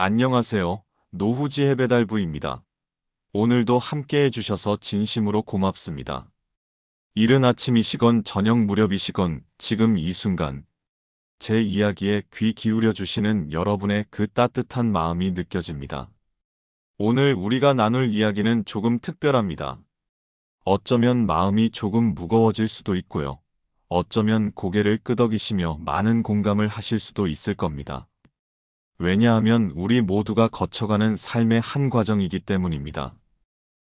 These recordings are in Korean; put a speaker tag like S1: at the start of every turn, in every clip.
S1: 안녕하세요. 노후지 해배달부입니다. 오늘도 함께 해주셔서 진심으로 고맙습니다. 이른 아침이시건 저녁 무렵이시건 지금 이 순간 제 이야기에 귀 기울여 주시는 여러분의 그 따뜻한 마음이 느껴집니다. 오늘 우리가 나눌 이야기는 조금 특별합니다. 어쩌면 마음이 조금 무거워질 수도 있고요. 어쩌면 고개를 끄덕이시며 많은 공감을 하실 수도 있을 겁니다. 왜냐하면 우리 모두가 거쳐가는 삶의 한 과정이기 때문입니다.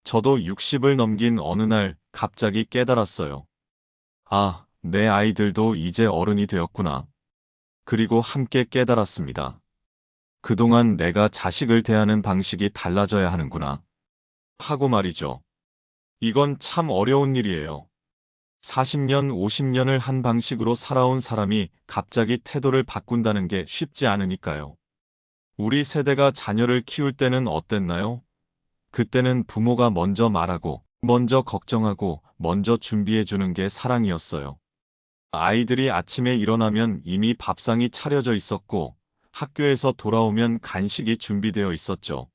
S1: 저도 60을 넘긴 어느 날 갑자기 깨달았어요. 아, 내 아이들도 이제 어른이 되었구나. 그리고 함께 깨달았습니다. 그동안 내가 자식을 대하는 방식이 달라져야 하는구나. 하고 말이죠. 이건 참 어려운 일이에요. 40년, 50년을 한 방식으로 살아온 사람이 갑자기 태도를 바꾼다는 게 쉽지 않으니까요. 우리 세대가 자녀를 키울 때는 어땠나요? 그때는 부모가 먼저 말하고, 먼저 걱정하고, 먼저 준비해주는 게 사랑이었어요. 아이들이 아침에 일어나면 이미 밥상이 차려져 있었고, 학교에서 돌아오면 간식이 준비되어 있었죠.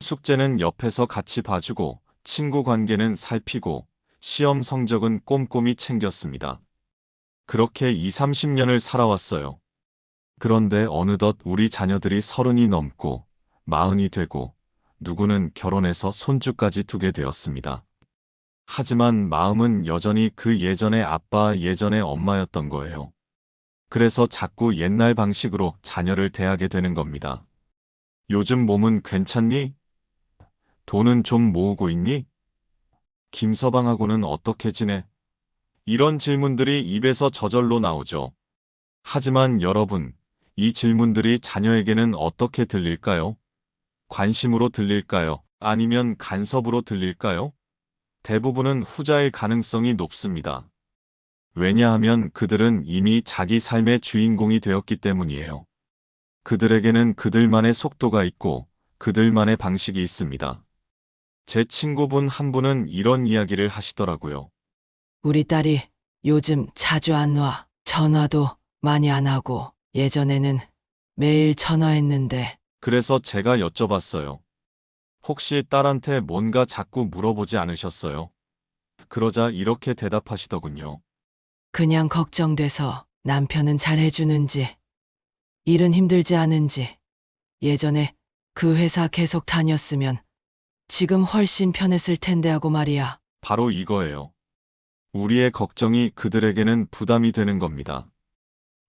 S1: 숙제는 옆에서 같이 봐주고, 친구 관계는 살피고, 시험 성적은 꼼꼼히 챙겼습니다. 그렇게 2, 30년을 살아왔어요. 그런데 어느덧 우리 자녀들이 서른이 넘고, 마흔이 되고, 누구는 결혼해서 손주까지 두게 되었습니다. 하지만 마음은 여전히 그 예전의 아빠, 예전의 엄마였던 거예요. 그래서 자꾸 옛날 방식으로 자녀를 대하게 되는 겁니다. 요즘 몸은 괜찮니? 돈은 좀 모으고 있니? 김서방하고는 어떻게 지내? 이런 질문들이 입에서 저절로 나오죠. 하지만 여러분, 이 질문들이 자녀에게는 어떻게 들릴까요? 관심으로 들릴까요? 아니면 간섭으로 들릴까요? 대부분은 후자일 가능성이 높습니다. 왜냐하면 그들은 이미 자기 삶의 주인공이 되었기 때문이에요. 그들에게는 그들만의 속도가 있고 그들만의 방식이 있습니다. 제 친구분 한 분은 이런 이야기를 하시더라고요.
S2: 우리 딸이 요즘 자주 안 와. 전화도 많이 안 하고 예전에는 매일 전화했는데
S1: 그래서 제가 여쭤봤어요. 혹시 딸한테 뭔가 자꾸 물어보지 않으셨어요? 그러자 이렇게 대답하시더군요.
S2: 그냥 걱정돼서 남편은 잘 해주는지 일은 힘들지 않은지 예전에 그 회사 계속 다녔으면 지금 훨씬 편했을 텐데 하고 말이야.
S1: 바로 이거예요. 우리의 걱정이 그들에게는 부담이 되는 겁니다.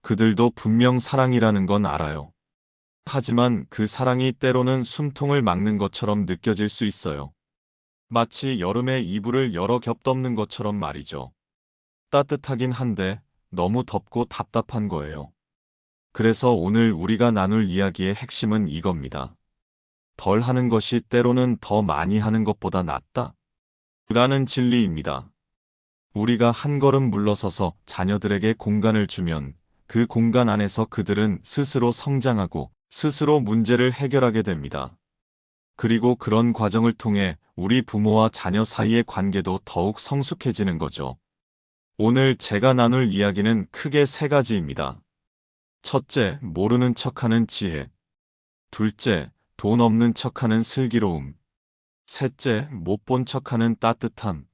S1: 그들도 분명 사랑이라는 건 알아요. 하지만 그 사랑이 때로는 숨통을 막는 것처럼 느껴질 수 있어요. 마치 여름에 이불을 여러 겹 덮는 것처럼 말이죠. 따뜻하긴 한데 너무 덥고 답답한 거예요. 그래서 오늘 우리가 나눌 이야기의 핵심은 이겁니다. 덜 하는 것이 때로는 더 많이 하는 것보다 낫다. 라는 진리입니다. 우리가 한 걸음 물러서서 자녀들에게 공간을 주면 그 공간 안에서 그들은 스스로 성장하고 스스로 문제를 해결하게 됩니다. 그리고 그런 과정을 통해 우리 부모와 자녀 사이의 관계도 더욱 성숙해지는 거죠. 오늘 제가 나눌 이야기는 크게 세 가지입니다. 첫째, 모르는 척하는 지혜. 둘째, 돈 없는 척하는 슬기로움. 셋째, 못 본 척하는 따뜻함.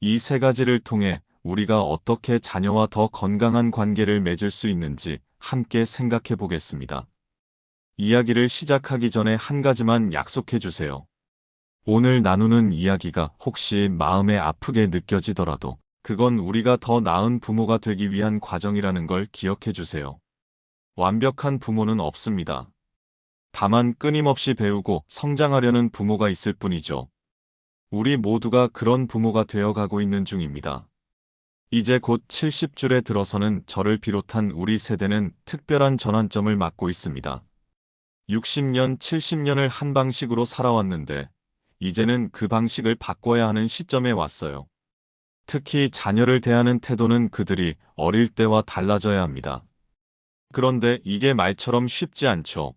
S1: 이 세 가지를 통해 우리가 어떻게 자녀와 더 건강한 관계를 맺을 수 있는지 함께 생각해 보겠습니다. 이야기를 시작하기 전에 한 가지만 약속해 주세요. 오늘 나누는 이야기가 혹시 마음에 아프게 느껴지더라도 그건 우리가 더 나은 부모가 되기 위한 과정이라는 걸 기억해 주세요. 완벽한 부모는 없습니다. 다만 끊임없이 배우고 성장하려는 부모가 있을 뿐이죠. 우리 모두가 그런 부모가 되어 가고 있는 중입니다. 이제 곧 70줄에 들어서는 저를 비롯한 우리 세대는 특별한 전환점을 맞고 있습니다. 60년, 70년을 한 방식으로 살아왔는데, 이제는 그 방식을 바꿔야 하는 시점에 왔어요. 특히 자녀를 대하는 태도는 그들이 어릴 때와 달라져야 합니다. 그런데 이게 말처럼 쉽지 않죠.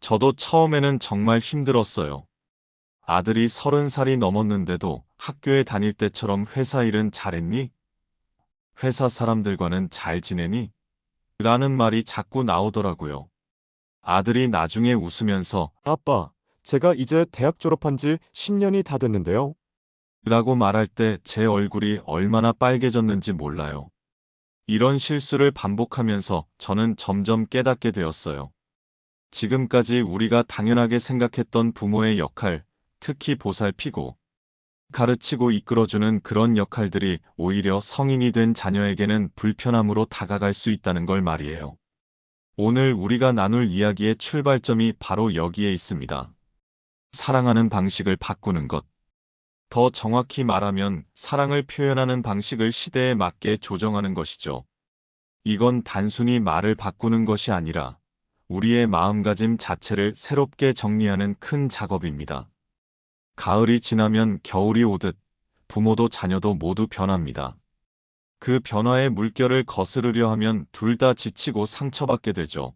S1: 저도 처음에는 정말 힘들었어요. 아들이 서른 살이 넘었는데도 학교에 다닐 때처럼 회사 일은 잘했니? 회사 사람들과는 잘 지내니? 라는 말이 자꾸 나오더라고요. 아들이 나중에 웃으면서
S3: 아빠, 제가 이제 대학 졸업한 지 10년이 다 됐는데요.
S1: 라고 말할 때 제 얼굴이 얼마나 빨개졌는지 몰라요. 이런 실수를 반복하면서 저는 점점 깨닫게 되었어요. 지금까지 우리가 당연하게 생각했던 부모의 역할, 특히 보살피고, 가르치고 이끌어주는 그런 역할들이 오히려 성인이 된 자녀에게는 불편함으로 다가갈 수 있다는 걸 말이에요. 오늘 우리가 나눌 이야기의 출발점이 바로 여기에 있습니다. 사랑하는 방식을 바꾸는 것. 더 정확히 말하면 사랑을 표현하는 방식을 시대에 맞게 조정하는 것이죠. 이건 단순히 말을 바꾸는 것이 아니라 우리의 마음가짐 자체를 새롭게 정리하는 큰 작업입니다. 가을이 지나면 겨울이 오듯 부모도 자녀도 모두 변합니다. 그 변화의 물결을 거스르려 하면 둘 다 지치고 상처받게 되죠.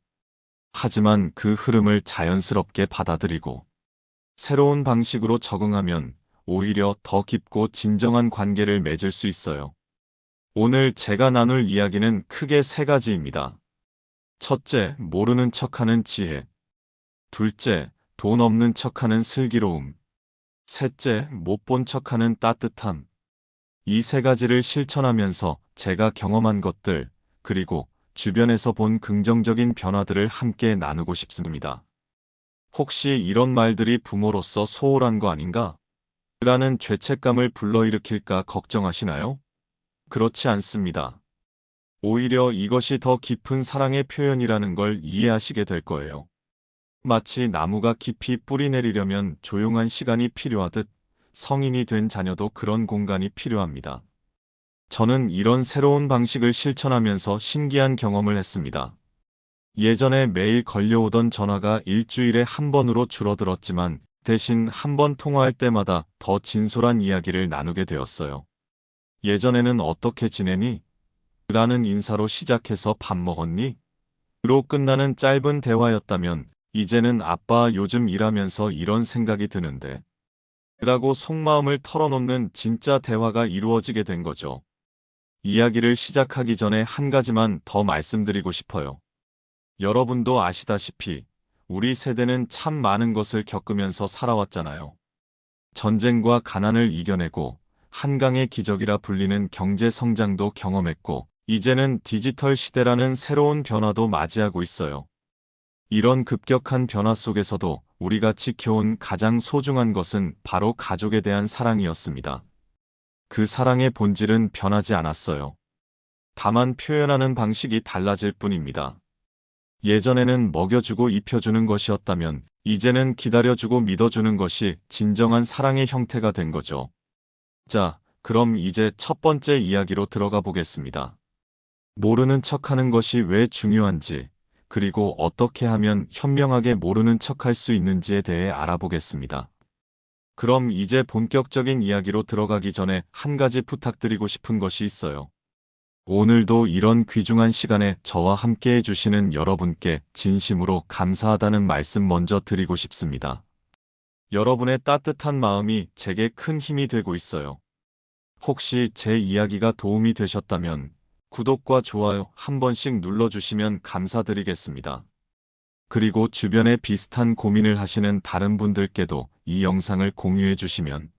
S1: 하지만 그 흐름을 자연스럽게 받아들이고 새로운 방식으로 적응하면 오히려 더 깊고 진정한 관계를 맺을 수 있어요. 오늘 제가 나눌 이야기는 크게 세 가지입니다. 첫째, 모르는 척하는 지혜. 둘째, 돈 없는 척하는 슬기로움. 셋째, 못 본 척하는 따뜻함. 이 세 가지를 실천하면서 제가 경험한 것들, 그리고 주변에서 본 긍정적인 변화들을 함께 나누고 싶습니다. 혹시 이런 말들이 부모로서 소홀한 거 아닌가? 라는 죄책감을 불러일으킬까 걱정하시나요? 그렇지 않습니다. 오히려 이것이 더 깊은 사랑의 표현이라는 걸 이해하시게 될 거예요. 마치 나무가 깊이 뿌리 내리려면 조용한 시간이 필요하듯 성인이 된 자녀도 그런 공간이 필요합니다. 저는 이런 새로운 방식을 실천하면서 신기한 경험을 했습니다. 예전에 매일 걸려오던 전화가 일주일에 한 번으로 줄어들었지만 대신 한 번 통화할 때마다 더 진솔한 이야기를 나누게 되었어요. 예전에는 어떻게 지내니? 라는 인사로 시작해서 밥 먹었니? 로 끝나는 짧은 대화였다면 이제는 아빠 요즘 일하면서 이런 생각이 드는데 라고 속마음을 털어놓는 진짜 대화가 이루어지게 된 거죠. 이야기를 시작하기 전에 한 가지만 더 말씀드리고 싶어요. 여러분도 아시다시피 우리 세대는 참 많은 것을 겪으면서 살아왔잖아요. 전쟁과 가난을 이겨내고 한강의 기적이라 불리는 경제 성장도 경험했고 이제는 디지털 시대라는 새로운 변화도 맞이하고 있어요. 이런 급격한 변화 속에서도 우리가 지켜온 가장 소중한 것은 바로 가족에 대한 사랑이었습니다. 그 사랑의 본질은 변하지 않았어요. 다만 표현하는 방식이 달라질 뿐입니다. 예전에는 먹여주고 입혀주는 것이었다면 이제는 기다려주고 믿어주는 것이 진정한 사랑의 형태가 된 거죠. 자, 그럼 이제 첫 번째 이야기로 들어가 보겠습니다. 모르는 척하는 것이 왜 중요한지, 그리고 어떻게 하면 현명하게 모르는 척할 수 있는지에 대해 알아보겠습니다. 그럼 이제 본격적인 이야기로 들어가기 전에 한 가지 부탁드리고 싶은 것이 있어요. 오늘도 이런 귀중한 시간에 저와 함께 해주시는 여러분께 진심으로 감사하다는 말씀 먼저 드리고 싶습니다. 여러분의 따뜻한 마음이 제게 큰 힘이 되고 있어요. 혹시 제 이야기가 도움이 되셨다면 구독과 좋아요 한 번씩 눌러주시면 감사드리겠습니다. 그리고 주변에 비슷한 고민을 하시는 다른 분들께도 이 영상을 공유해 주시면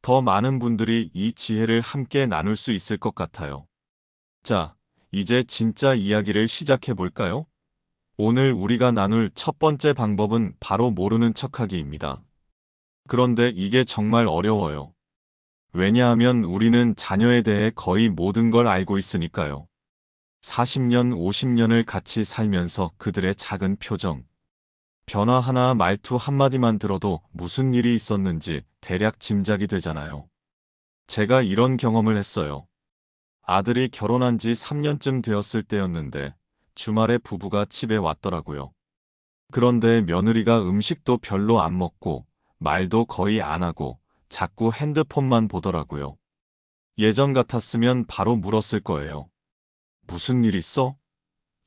S1: 더 많은 분들이 이 지혜를 함께 나눌 수 있을 것 같아요. 자, 이제 진짜 이야기를 시작해 볼까요? 오늘 우리가 나눌 첫 번째 방법은 바로 모르는 척하기입니다. 그런데 이게 정말 어려워요. 왜냐하면 우리는 자녀에 대해 거의 모든 걸 알고 있으니까요. 40년, 50년을 같이 살면서 그들의 작은 표정, 변화 하나 말투 한마디만 들어도 무슨 일이 있었는지 대략 짐작이 되잖아요. 제가 이런 경험을 했어요. 아들이 결혼한 지 3년쯤 되었을 때였는데 주말에 부부가 집에 왔더라고요. 그런데 며느리가 음식도 별로 안 먹고 말도 거의 안 하고 자꾸 핸드폰만 보더라고요. 예전 같았으면 바로 물었을 거예요. 무슨 일 있어?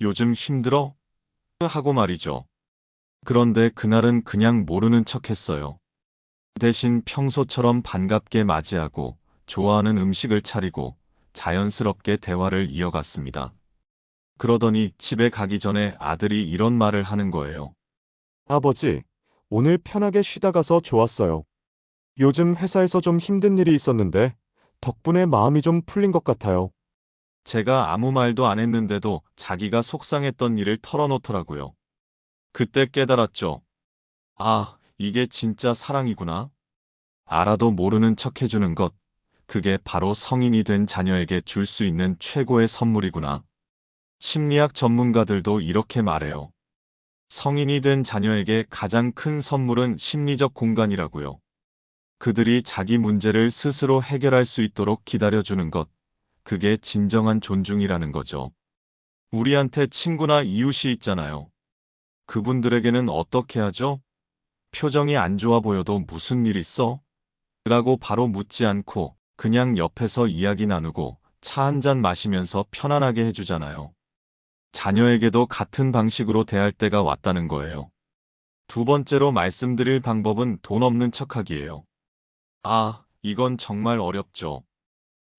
S1: 요즘 힘들어? 하고 말이죠. 그런데 그날은 그냥 모르는 척 했어요. 대신 평소처럼 반갑게 맞이하고 좋아하는 음식을 차리고 자연스럽게 대화를 이어갔습니다. 그러더니 집에 가기 전에 아들이 이런 말을 하는 거예요.
S3: 아버지, 오늘 편하게 쉬다 가서 좋았어요. 요즘 회사에서 좀 힘든 일이 있었는데 덕분에 마음이 좀 풀린 것 같아요.
S1: 제가 아무 말도 안 했는데도 자기가 속상했던 일을 털어놓더라고요. 그때 깨달았죠. 아, 이게 진짜 사랑이구나. 알아도 모르는 척 해주는 것. 그게 바로 성인이 된 자녀에게 줄 수 있는 최고의 선물이구나. 심리학 전문가들도 이렇게 말해요. 성인이 된 자녀에게 가장 큰 선물은 심리적 공간이라고요. 그들이 자기 문제를 스스로 해결할 수 있도록 기다려주는 것. 그게 진정한 존중이라는 거죠. 우리한테 친구나 이웃이 있잖아요. 그분들에게는 어떻게 하죠? 표정이 안 좋아 보여도 무슨 일 있어? 라고 바로 묻지 않고 그냥 옆에서 이야기 나누고 차 한 잔 마시면서 편안하게 해주잖아요. 자녀에게도 같은 방식으로 대할 때가 왔다는 거예요. 두 번째로 말씀드릴 방법은 돈 없는 척하기예요. 아, 이건 정말 어렵죠.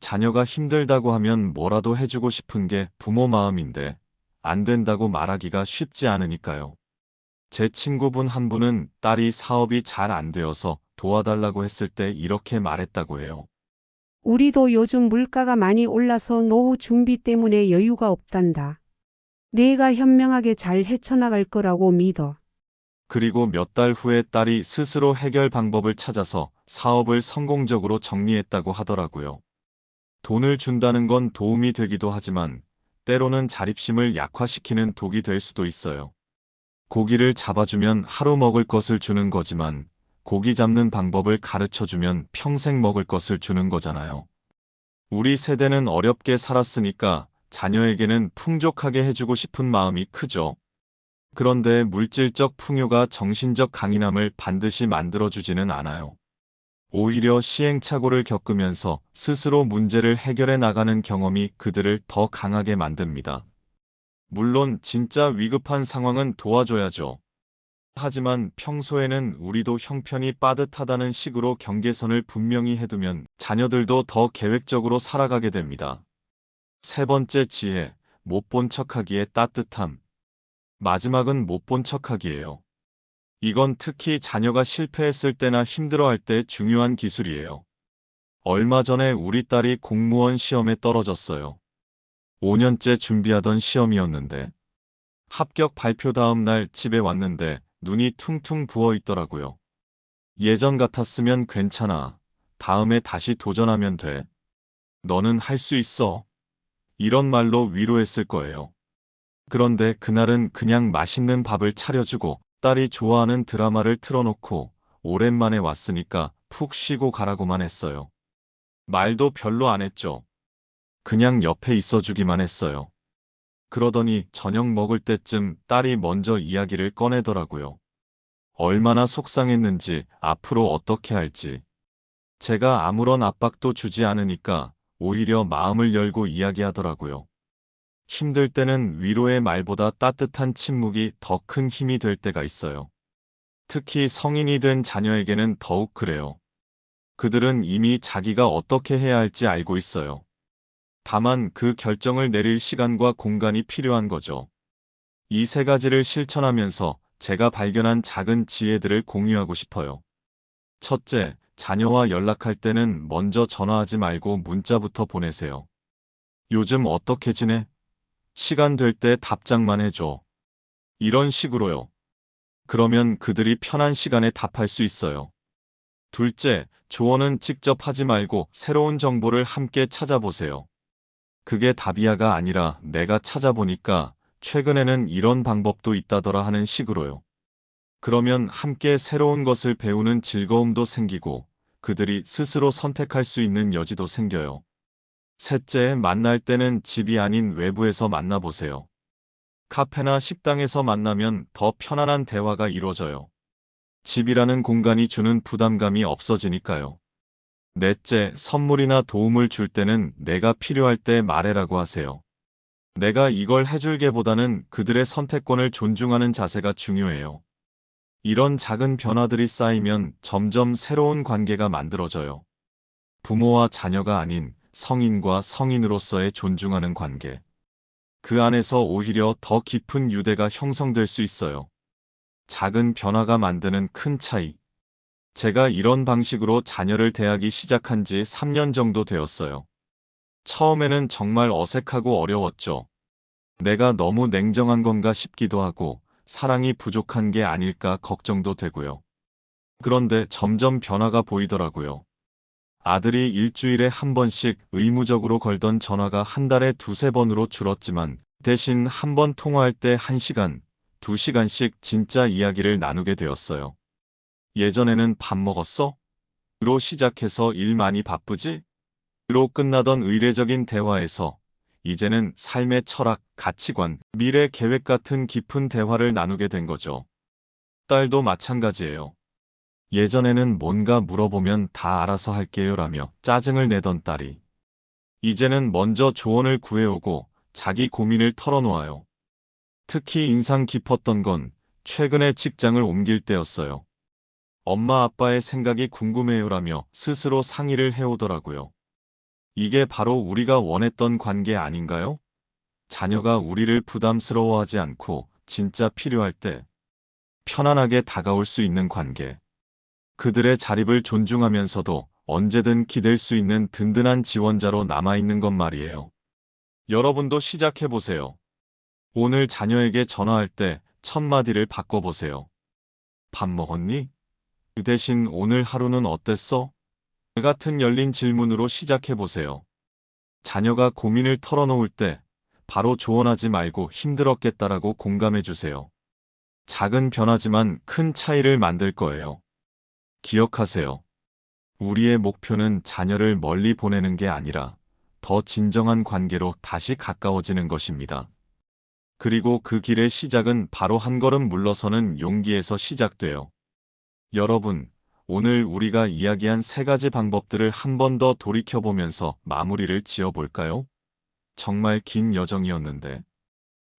S1: 자녀가 힘들다고 하면 뭐라도 해주고 싶은 게 부모 마음인데 안 된다고 말하기가 쉽지 않으니까요. 제 친구분 한 분은 딸이 사업이 잘 안 되어서 도와달라고 했을 때 이렇게 말했다고 해요.
S4: 우리도 요즘 물가가 많이 올라서 노후 준비 때문에 여유가 없단다. 내가 현명하게 잘 헤쳐나갈 거라고 믿어.
S1: 그리고 몇 달 후에 딸이 스스로 해결 방법을 찾아서 사업을 성공적으로 정리했다고 하더라고요. 돈을 준다는 건 도움이 되기도 하지만 때로는 자립심을 약화시키는 독이 될 수도 있어요. 고기를 잡아주면 하루 먹을 것을 주는 거지만 고기 잡는 방법을 가르쳐 주면 평생 먹을 것을 주는 거잖아요. 우리 세대는 어렵게 살았으니까 자녀에게는 풍족하게 해주고 싶은 마음이 크죠. 그런데 물질적 풍요가 정신적 강인함을 반드시 만들어주지는 않아요. 오히려 시행착오를 겪으면서 스스로 문제를 해결해 나가는 경험이 그들을 더 강하게 만듭니다. 물론 진짜 위급한 상황은 도와줘야죠. 하지만 평소에는 우리도 형편이 빠듯하다는 식으로 경계선을 분명히 해두면 자녀들도 더 계획적으로 살아가게 됩니다. 세 번째 지혜, 못 본 척하기의 따뜻함. 마지막은 못 본 척하기예요. 이건 특히 자녀가 실패했을 때나 힘들어할 때 중요한 기술이에요. 얼마 전에 우리 딸이 공무원 시험에 떨어졌어요. 5년째 준비하던 시험이었는데 합격 발표 다음 날 집에 왔는데 눈이 퉁퉁 부어 있더라고요. 예전 같았으면 괜찮아. 다음에 다시 도전하면 돼. 너는 할 수 있어. 이런 말로 위로했을 거예요. 그런데 그날은 그냥 맛있는 밥을 차려주고 딸이 좋아하는 드라마를 틀어놓고 오랜만에 왔으니까 푹 쉬고 가라고만 했어요. 말도 별로 안 했죠. 그냥 옆에 있어주기만 했어요. 그러더니 저녁 먹을 때쯤 딸이 먼저 이야기를 꺼내더라고요. 얼마나 속상했는지 앞으로 어떻게 할지. 제가 아무런 압박도 주지 않으니까 오히려 마음을 열고 이야기하더라고요. 힘들 때는 위로의 말보다 따뜻한 침묵이 더 큰 힘이 될 때가 있어요. 특히 성인이 된 자녀에게는 더욱 그래요. 그들은 이미 자기가 어떻게 해야 할지 알고 있어요. 다만 그 결정을 내릴 시간과 공간이 필요한 거죠. 이 세 가지를 실천하면서 제가 발견한 작은 지혜들을 공유하고 싶어요. 첫째, 자녀와 연락할 때는 먼저 전화하지 말고 문자부터 보내세요. 요즘 어떻게 지내? 시간 될 때 답장만 해줘. 이런 식으로요. 그러면 그들이 편한 시간에 답할 수 있어요. 둘째, 조언은 직접 하지 말고 새로운 정보를 함께 찾아보세요. 그게 답이야가 아니라 내가 찾아보니까 최근에는 이런 방법도 있다더라 하는 식으로요. 그러면 함께 새로운 것을 배우는 즐거움도 생기고 그들이 스스로 선택할 수 있는 여지도 생겨요. 셋째, 만날 때는 집이 아닌 외부에서 만나보세요. 카페나 식당에서 만나면 더 편안한 대화가 이루어져요. 집이라는 공간이 주는 부담감이 없어지니까요. 넷째, 선물이나 도움을 줄 때는 내가 필요할 때 말해라고 하세요. 내가 이걸 해줄게보다는 그들의 선택권을 존중하는 자세가 중요해요. 이런 작은 변화들이 쌓이면 점점 새로운 관계가 만들어져요. 부모와 자녀가 아닌 성인과 성인으로서의 존중하는 관계. 그 안에서 오히려 더 깊은 유대가 형성될 수 있어요. 작은 변화가 만드는 큰 차이. 제가 이런 방식으로 자녀를 대하기 시작한 지 3년 정도 되었어요. 처음에는 정말 어색하고 어려웠죠. 내가 너무 냉정한 건가 싶기도 하고 사랑이 부족한 게 아닐까 걱정도 되고요. 그런데 점점 변화가 보이더라고요. 아들이 일주일에 한 번씩 의무적으로 걸던 전화가 한 달에 두세 번으로 줄었지만 대신 한 번 통화할 때 한 시간, 두 시간씩 진짜 이야기를 나누게 되었어요. 예전에는 밥 먹었어? 로 시작해서 일 많이 바쁘지? 로 끝나던 의례적인 대화에서 이제는 삶의 철학, 가치관, 미래 계획 같은 깊은 대화를 나누게 된 거죠. 딸도 마찬가지예요. 예전에는 뭔가 물어보면 다 알아서 할게요 라며 짜증을 내던 딸이 이제는 먼저 조언을 구해오고 자기 고민을 털어놓아요. 특히 인상 깊었던 건 최근에 직장을 옮길 때였어요. 엄마 아빠의 생각이 궁금해요라며 스스로 상의를 해오더라고요. 이게 바로 우리가 원했던 관계 아닌가요? 자녀가 우리를 부담스러워하지 않고 진짜 필요할 때 편안하게 다가올 수 있는 관계. 그들의 자립을 존중하면서도 언제든 기댈 수 있는 든든한 지원자로 남아있는 것 말이에요. 여러분도 시작해보세요. 오늘 자녀에게 전화할 때 첫마디를 바꿔보세요. 밥 먹었니? 그 대신 오늘 하루는 어땠어? 같은 열린 질문으로 시작해보세요. 자녀가 고민을 털어놓을 때 바로 조언하지 말고 힘들었겠다라고 공감해주세요. 작은 변화지만 큰 차이를 만들 거예요. 기억하세요. 우리의 목표는 자녀를 멀리 보내는 게 아니라 더 진정한 관계로 다시 가까워지는 것입니다. 그리고 그 길의 시작은 바로 한 걸음 물러서는 용기에서 시작돼요. 여러분, 오늘 우리가 이야기한 세 가지 방법들을 한 번 더 돌이켜보면서 마무리를 지어볼까요? 정말 긴 여정이었는데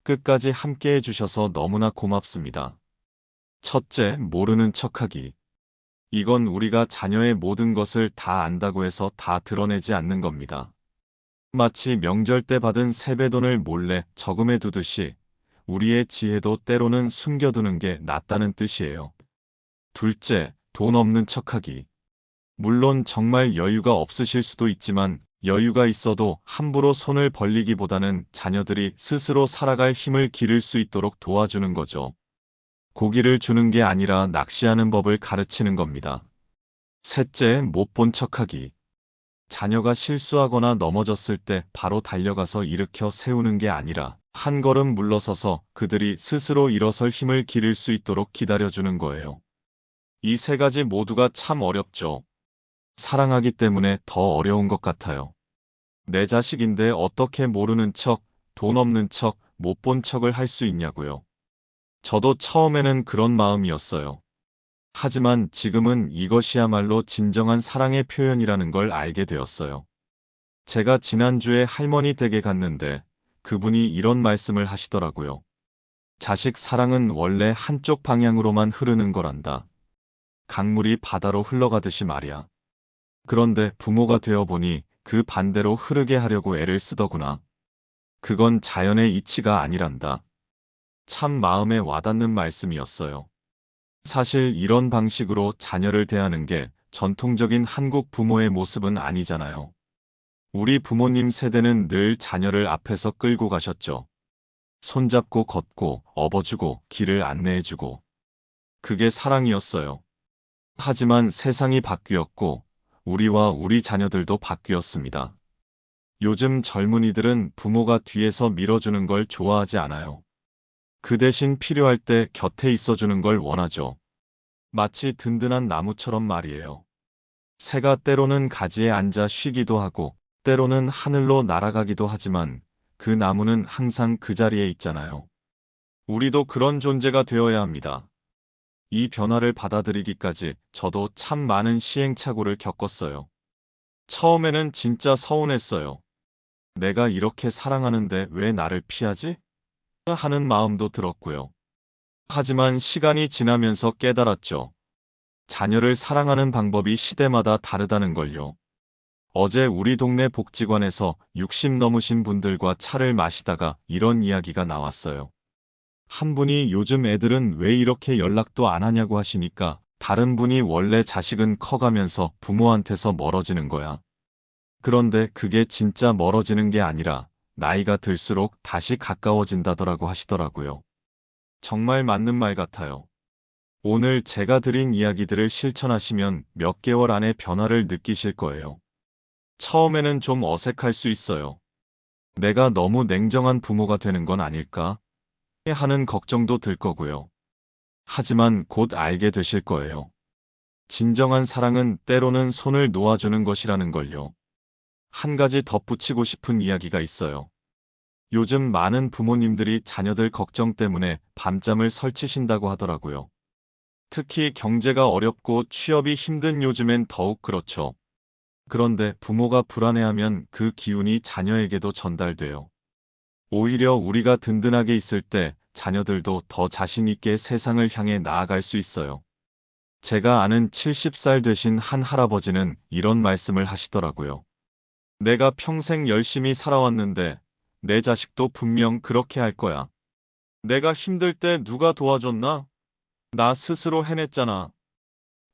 S1: 끝까지 함께 해주셔서 너무나 고맙습니다. 첫째, 모르는 척하기. 이건 우리가 자녀의 모든 것을 다 안다고 해서 다 드러내지 않는 겁니다. 마치 명절 때 받은 세뱃돈을 몰래 저금해 두듯이 우리의 지혜도 때로는 숨겨두는 게 낫다는 뜻이에요. 둘째, 돈 없는 척하기. 물론 정말 여유가 없으실 수도 있지만 여유가 있어도 함부로 손을 벌리기보다는 자녀들이 스스로 살아갈 힘을 기를 수 있도록 도와주는 거죠. 고기를 주는 게 아니라 낚시하는 법을 가르치는 겁니다. 셋째, 못 본 척하기. 자녀가 실수하거나 넘어졌을 때 바로 달려가서 일으켜 세우는 게 아니라 한 걸음 물러서서 그들이 스스로 일어설 힘을 기를 수 있도록 기다려주는 거예요. 이 세 가지 모두가 참 어렵죠. 사랑하기 때문에 더 어려운 것 같아요. 내 자식인데 어떻게 모르는 척, 돈 없는 척, 못 본 척을 할 수 있냐고요. 저도 처음에는 그런 마음이었어요. 하지만 지금은 이것이야말로 진정한 사랑의 표현이라는 걸 알게 되었어요. 제가 지난주에 할머니 댁에 갔는데 그분이 이런 말씀을 하시더라고요. 자식 사랑은 원래 한쪽 방향으로만 흐르는 거란다. 강물이 바다로 흘러가듯이 말이야. 그런데 부모가 되어 보니 그 반대로 흐르게 하려고 애를 쓰더구나. 그건 자연의 이치가 아니란다. 참 마음에 와닿는 말씀이었어요. 사실 이런 방식으로 자녀를 대하는 게 전통적인 한국 부모의 모습은 아니잖아요. 우리 부모님 세대는 늘 자녀를 앞에서 끌고 가셨죠. 손잡고 걷고 업어주고 길을 안내해주고. 그게 사랑이었어요. 하지만 세상이 바뀌었고 우리와 우리 자녀들도 바뀌었습니다. 요즘 젊은이들은 부모가 뒤에서 밀어주는 걸 좋아하지 않아요. 그 대신 필요할 때 곁에 있어주는 걸 원하죠. 마치 든든한 나무처럼 말이에요. 새가 때로는 가지에 앉아 쉬기도 하고, 때로는 하늘로 날아가기도 하지만, 그 나무는 항상 그 자리에 있잖아요. 우리도 그런 존재가 되어야 합니다. 이 변화를 받아들이기까지 저도 참 많은 시행착오를 겪었어요. 처음에는 진짜 서운했어요. 내가 이렇게 사랑하는데 왜 나를 피하지? 하는 마음도 들었고요. 하지만 시간이 지나면서 깨달았죠. 자녀를 사랑하는 방법이 시대마다 다르다는 걸요. 어제 우리 동네 복지관에서 60 넘으신 분들과 차를 마시다가 이런 이야기가 나왔어요. 한 분이 요즘 애들은 왜 이렇게 연락도 안 하냐고 하시니까 다른 분이 원래 자식은 커가면서 부모한테서 멀어지는 거야. 그런데 그게 진짜 멀어지는 게 아니라 나이가 들수록 다시 가까워진다더라고 하시더라고요. 정말 맞는 말 같아요. 오늘 제가 드린 이야기들을 실천하시면 몇 개월 안에 변화를 느끼실 거예요. 처음에는 좀 어색할 수 있어요. 내가 너무 냉정한 부모가 되는 건 아닐까? 하는 걱정도 들 거고요. 하지만 곧 알게 되실 거예요. 진정한 사랑은 때로는 손을 놓아주는 것이라는 걸요. 한 가지 덧붙이고 싶은 이야기가 있어요. 요즘 많은 부모님들이 자녀들 걱정 때문에 밤잠을 설치신다고 하더라고요. 특히 경제가 어렵고 취업이 힘든 요즘엔 더욱 그렇죠. 그런데 부모가 불안해하면 그 기운이 자녀에게도 전달돼요. 오히려 우리가 든든하게 있을 때 자녀들도 더 자신있게 세상을 향해 나아갈 수 있어요. 제가 아는 70살 되신 한 할아버지는 이런 말씀을 하시더라고요. 내가 평생 열심히 살아왔는데 내 자식도 분명 그렇게 할 거야. 내가 힘들 때 누가 도와줬나? 나 스스로 해냈잖아.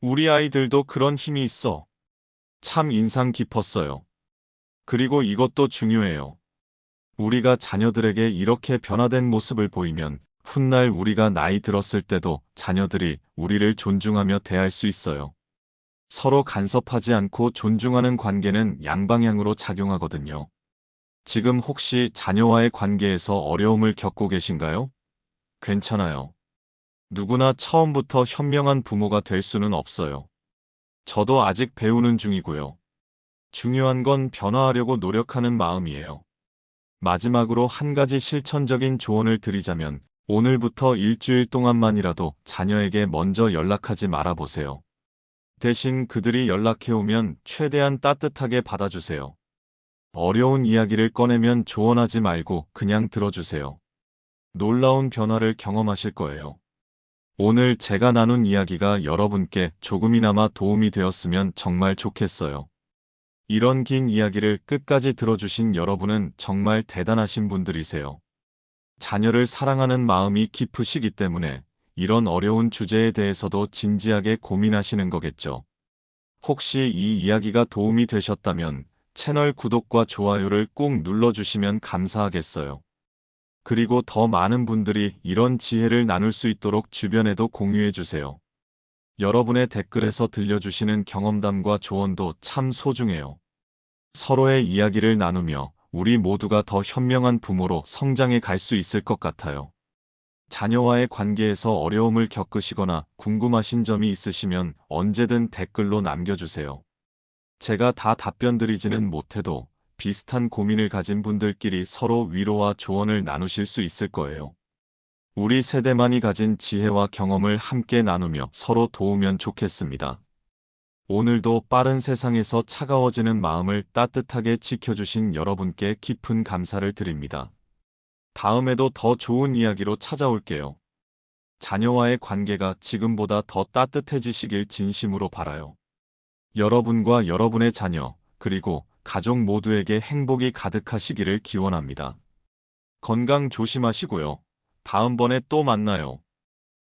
S1: 우리 아이들도 그런 힘이 있어. 참 인상 깊었어요. 그리고 이것도 중요해요. 우리가 자녀들에게 이렇게 변화된 모습을 보이면 훗날 우리가 나이 들었을 때도 자녀들이 우리를 존중하며 대할 수 있어요. 서로 간섭하지 않고 존중하는 관계는 양방향으로 작용하거든요. 지금 혹시 자녀와의 관계에서 어려움을 겪고 계신가요? 괜찮아요. 누구나 처음부터 현명한 부모가 될 수는 없어요. 저도 아직 배우는 중이고요. 중요한 건 변화하려고 노력하는 마음이에요. 마지막으로 한 가지 실천적인 조언을 드리자면 오늘부터 일주일 동안만이라도 자녀에게 먼저 연락하지 말아보세요. 대신 그들이 연락해오면 최대한 따뜻하게 받아주세요. 어려운 이야기를 꺼내면 조언하지 말고 그냥 들어주세요. 놀라운 변화를 경험하실 거예요. 오늘 제가 나눈 이야기가 여러분께 조금이나마 도움이 되었으면 정말 좋겠어요. 이런 긴 이야기를 끝까지 들어주신 여러분은 정말 대단하신 분들이세요. 자녀를 사랑하는 마음이 깊으시기 때문에 이런 어려운 주제에 대해서도 진지하게 고민하시는 거겠죠. 혹시 이 이야기가 도움이 되셨다면 채널 구독과 좋아요를 꼭 눌러주시면 감사하겠어요. 그리고 더 많은 분들이 이런 지혜를 나눌 수 있도록 주변에도 공유해 주세요. 여러분의 댓글에서 들려주시는 경험담과 조언도 참 소중해요. 서로의 이야기를 나누며 우리 모두가 더 현명한 부모로 성장해 갈 수 있을 것 같아요. 자녀와의 관계에서 어려움을 겪으시거나 궁금하신 점이 있으시면 언제든 댓글로 남겨주세요. 제가 다 답변 드리지는 못해도 비슷한 고민을 가진 분들끼리 서로 위로와 조언을 나누실 수 있을 거예요. 우리 세대만이 가진 지혜와 경험을 함께 나누며 서로 도우면 좋겠습니다. 오늘도 빠른 세상에서 차가워지는 마음을 따뜻하게 지켜주신 여러분께 깊은 감사를 드립니다. 다음에도 더 좋은 이야기로 찾아올게요. 자녀와의 관계가 지금보다 더 따뜻해지시길 진심으로 바라요. 여러분과 여러분의 자녀, 그리고 가족 모두에게 행복이 가득하시기를 기원합니다. 건강 조심하시고요. 다음번에 또 만나요.